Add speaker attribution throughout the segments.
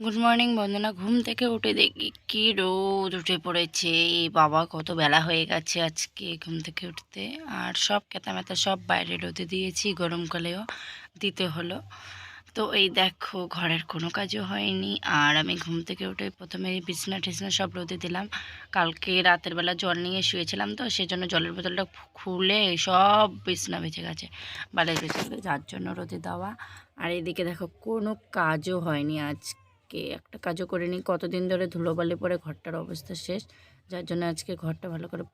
Speaker 1: Good morning বন্দনা ঘুম থেকে উঠে দেখি কি রোদ উঠে পড়েছে। বাবা, কত বেলা হয়ে গেছে আজকে ঘুম থেকে উঠতে। আর সব কেতা মেতা সব বাইরে রোদে দিয়েছি গরমকালেও দিতে হলো। তো এই দেখো, ঘরের কোনো কাজও হয়নি। আর আমি ঘুম থেকে উঠে প্রথমে বিছনা টিছনা সব রোদে দিলাম। কালকে রাতের বেলা জল নিয়ে শুয়েছিলাম তো, সেজন্য জলের বোতলটা খুলে সব বিছনা বেঁচে গেছে। বালের বেঁচে যার জন্য রোদে দেওয়া। আর এদিকে দেখো, কোনো কাজও হয়নি আজকে। একটা কাজও করিনি। কতদিন ধরে ধুলোবালি পরে ঘরটার অবস্থা শেষ। যার জন্য আজকে ঘরটা ভালো করে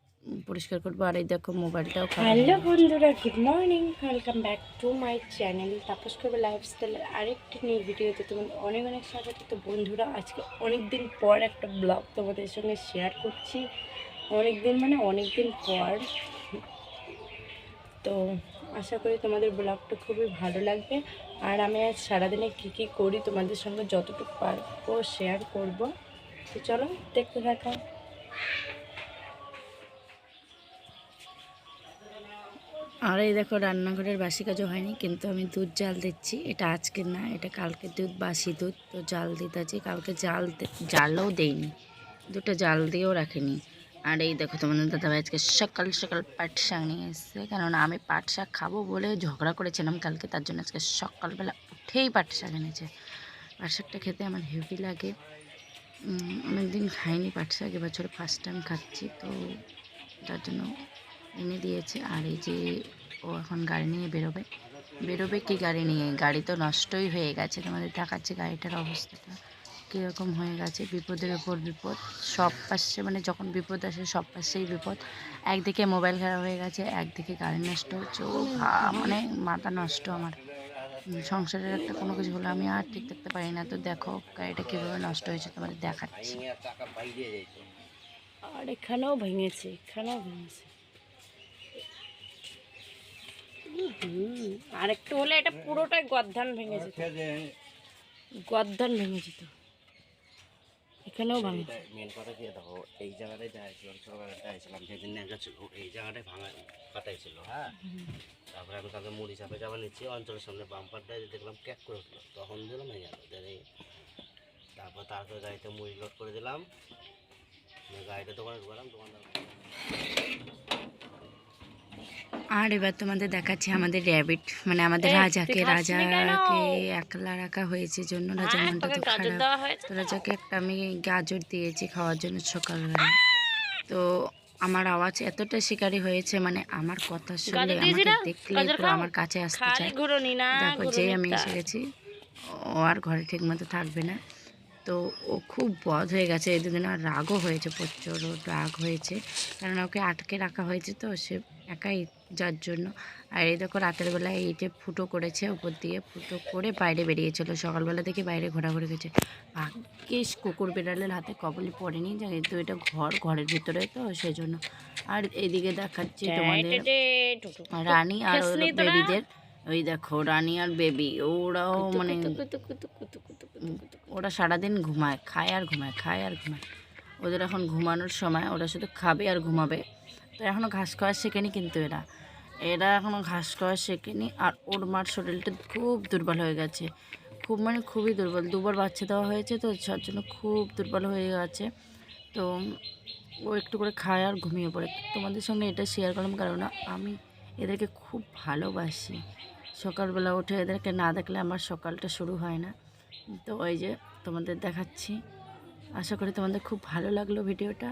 Speaker 1: পরিষ্কার করব। আর এই দেখো মোবাইলটাও
Speaker 2: হ্যালো বন্ধুরা, good morning. Welcome back to my channel Tapas করবে লাইফস্টাইলের আরেকটি নিউ ভিডিওতে তোমাদের অনেক অনেক স্বাগত। তো বন্ধুরা, আজকে অনেক দিন পর একটা ব্লগ তোমাদের সঙ্গে শেয়ার করছি। অনেক দিন মানে অনেক দিন পর তো আশা করি তোমাদের ব্লগটা খুবই ভালো লাগবে। আর আমি আজ সারাদিনে কী কী করি তোমাদের সঙ্গে যতটুকু পারব শেয়ার করব। তো চলো, দেখতে থাকো।
Speaker 1: আর এই দেখো, রান্নাঘরের বাসি কাজও হয়নি, কিন্তু আমি দুধ জাল দিচ্ছি। এটা আজকে না, এটা কালকে দুধ, বাসি দুধ। তো জাল দিতে কালকে জাল জালও দেইনি। দুটো জাল দিয়েও রাখিনি। আর এই দেখো তোমাদের দাদাভাই আজকে সকাল সকাল পাট শাক নিয়ে এসছে। কেননা আমি পাট শাক খাব বলে ঝগড়া করেছিলাম কালকে, তার জন্য আজকে সকালবেলা উঠেই পাট শাক এনেছে। পাট শাকটা খেতে আমার হেভি লাগে। অনেক দিন খাইনি পাট শাক, এবছর ফার্স্ট টাইম খাচ্ছি, তো তার জন্য এনে দিয়েছে। আর এই যে ও এখন গাড়ি নিয়ে বেরোবে। বেরোবে কি গাড়ি নিয়ে? গাড়ি তো নষ্টই হয়ে গেছে। তোমাদের দেখাচ্ছে গাড়িটার অবস্থাটা। কীরকম হয়ে গেছে, বিপদের ওপর বিপদ। সব পাশে মানে যখন বিপদ আসে, সব পাশেই বিপদ। একদিকে মোবাইল খারাপ হয়ে গেছে, একদিকে গাড়ি নষ্ট হচ্ছে। মানে মাথা নষ্ট আমার। সংসারের একটা কোনো কিছু হলে আমি আর ঠিক থাকতে পারি না। তো দেখো, গাড়িটা কীভাবে নষ্ট হয়েছে তোমাদের দেখাচ্ছি।
Speaker 2: আর এখানেও ভেঙেছে এখানেও ভেঙেছে। আর একটু হলে এটা পুরোটাই গদ্ধান ভেঙেছে তো। গদ্ধান ভেঙেছে তো এখানেও ভাঙেছে
Speaker 3: মেন কথা কি দেখো এই জায়গাটায় যাইছিলাম ছোটবেলায় যাইছিলাম যেদিন ন্যাঙ্গা ছিল এই জায়গাটায় ভাঙা কাটাই ছিল হ্যাঁ? তারপরে আমি তাকে মুড়ি চাপে যাওয়া নিচ্ছি অঞ্চলের সামনে বাম্পারটায় দেখলাম ক্যাক করে উঠল তখন দিলাম এই দেরি তারপর তারপরে গাড়িতে মুড়ি লোড করে দিলাম গাড়িটা দোকানে ঢুকালাম দোকানদার
Speaker 1: আর এবার তোমাদের দেখাচ্ছি আমাদের র্যাবিট মানে আমাদের রাজাকে? রাজাকে একলা রাখা হয়েছে জন্য। রাজা
Speaker 2: হ্যাঁ,
Speaker 1: মনটা তো খারাপ। তো রাজাকে একটা আমি গাজর দিয়েছি খাওয়ার জন্য সকালবেলা। তো আমার আওয়াজ এতটা শিকারি হয়েছে মানে আমার কথা শুনলে
Speaker 2: গাজর
Speaker 1: আমাকে দেখলে পুরো আমার কাছে আসতে চায়। দেখো যে আমি। এসে গেছি ও আর ঘরে ঠিক মতো থাকবে না। তো ও খুব বধ হয়ে গেছে। এই দুদিন আর রাগও হয়েছে প্রচুর রাগ হয়েছে। কারণ ওকে আটকে রাখা হয়েছে তো সে একাই যার জন্য। আর এই দেখো রাতের বেলায় এই যে ফুটো করেছে উপর দিয়ে ফুটো করে বাইরে বেরিয়েছিল। সকালবেলা থেকে বাইরে ঘোরাঘুরি গেছে ভাগ্যিস কুকুর বেড়ালের হাতে কবলি পড়েনি যেহেতু এটা ঘর ঘরের ভিতরে তো সেই জন্য আর এদিকে দেখাচ্ছি তোমাদের রানী আর বেবিদের ওই দেখো রানি আর বেবি ওরাও মানে। ওরা সারাদিন ঘুমায় খায় আর ঘুমায় খায় আর ঘুমায়। ওদের এখন ঘুমানোর সময় ওরা শুধু খাবে আর ঘুমাবে। তো এখনও ঘাস খাওয়া শেখেনি কিন্তু এরা। এরা এখনও ঘাস খাওয়া শেখেনি আর ওর মার শরীরটা খুব দুর্বল হয়ে গেছে। খুব মানে খুবই দুর্বল। দুবার বাচ্চা দেওয়া হয়েছে তো যার জন্য খুব দুর্বল হয়ে গেছে। তো ও একটু করে খায় আর ঘুমিয়ে পড়ে। তোমাদের সঙ্গে এটা শেয়ার করলাম কারণ আমি এদেরকে খুব ভালোবাসি। সকালবেলা উঠে এদেরকে না দেখলে আমার সকালটা শুরু হয় না। তো ওই যে তোমাদের দেখাচ্ছি। আশা করি তোমাদের খুব ভালো লাগল ভিডিওটা।